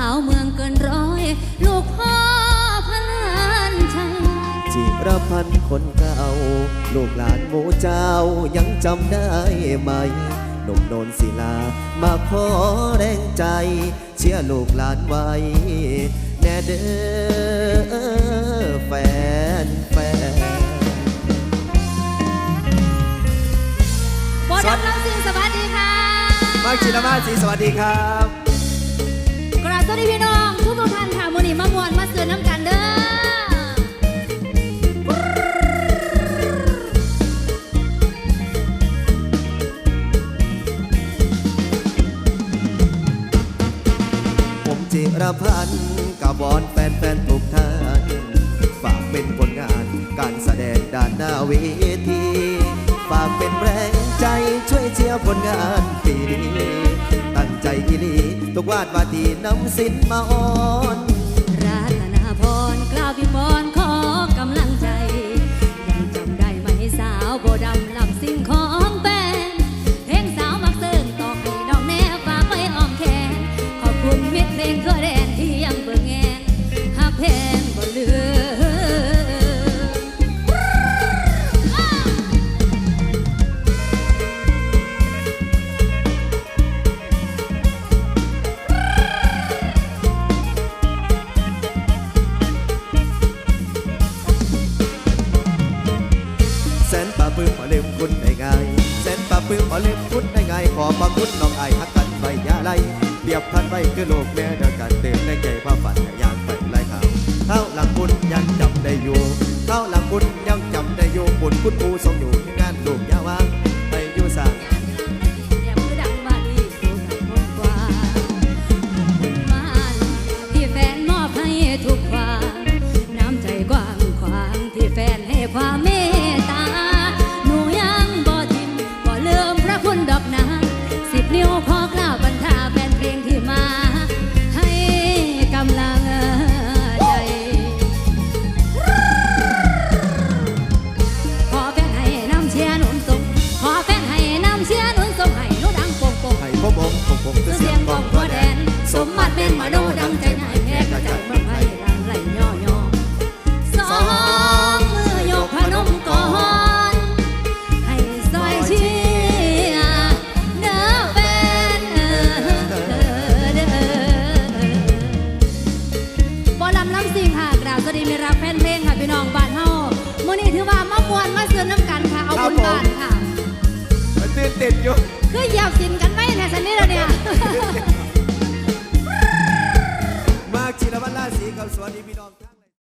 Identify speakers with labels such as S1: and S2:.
S1: าวเมืองเกินร้อย ลูกพ่อพลานชัย
S2: จิรพันธ์คนเก่า ลูกหลานหมูเจ้ายังจำได้ไหมหนุ่มโนนศิลา มาขอแรงใจ เชื่อลูกหลานไว้ แน่เด้อแฟนแฟน
S1: บอดับลำสิงสวัสดีค่ะ
S2: มาชินมาสีสวัสดีครับ
S1: กราบ สวัสดีพี่น้องทุกทุกท่านค่ะมูนี่มามวนมาเสือน้ำกันเด้อ
S2: ผมจิรพันธ์กับบอนแฟนแฟนๆทุกท่านฝากเป็นผลงานการแสดงด้านหน้าเวทีฝากเป็นแรงใจช่วยเชียร์ผลงานปีนี้ ใจอีลีทุกวาดวาทีนำสินมาอ่อน
S1: รัตนาพรกล้าวพิมร
S2: ปลาปื้มขอลืมคุณได้ไงายแสนปลาปื้มขอลืมคุณได้ไงายขอบพระคุณน้องไอ้ฮักกันไปยาไรเปรียบพันไว้คือโลกแม่เดียวกันเติมในใจว่าฝันอยากไปไล่เขาเท่าหลังคุณยังจำได้อยู่เท่าหลังคุณยังจำได้อยู่บุญคุณปูทรงอยู่ที่งานลูกยาวาง
S1: ในได้รับแฟนเพลงค่ะพี่น้องบ้านเฮาโมนี้ถือว่ามามวนมาเซื้อน้ำกันค่ะ เอาบนบ้านค่ะ
S2: มันต้นเต้นอยู่
S1: คือเหยียบสินกันไหมใน่ซันนี้แล้เนี่ย
S2: มากชินวัตรราศีกับสวัสดีพี่น้อง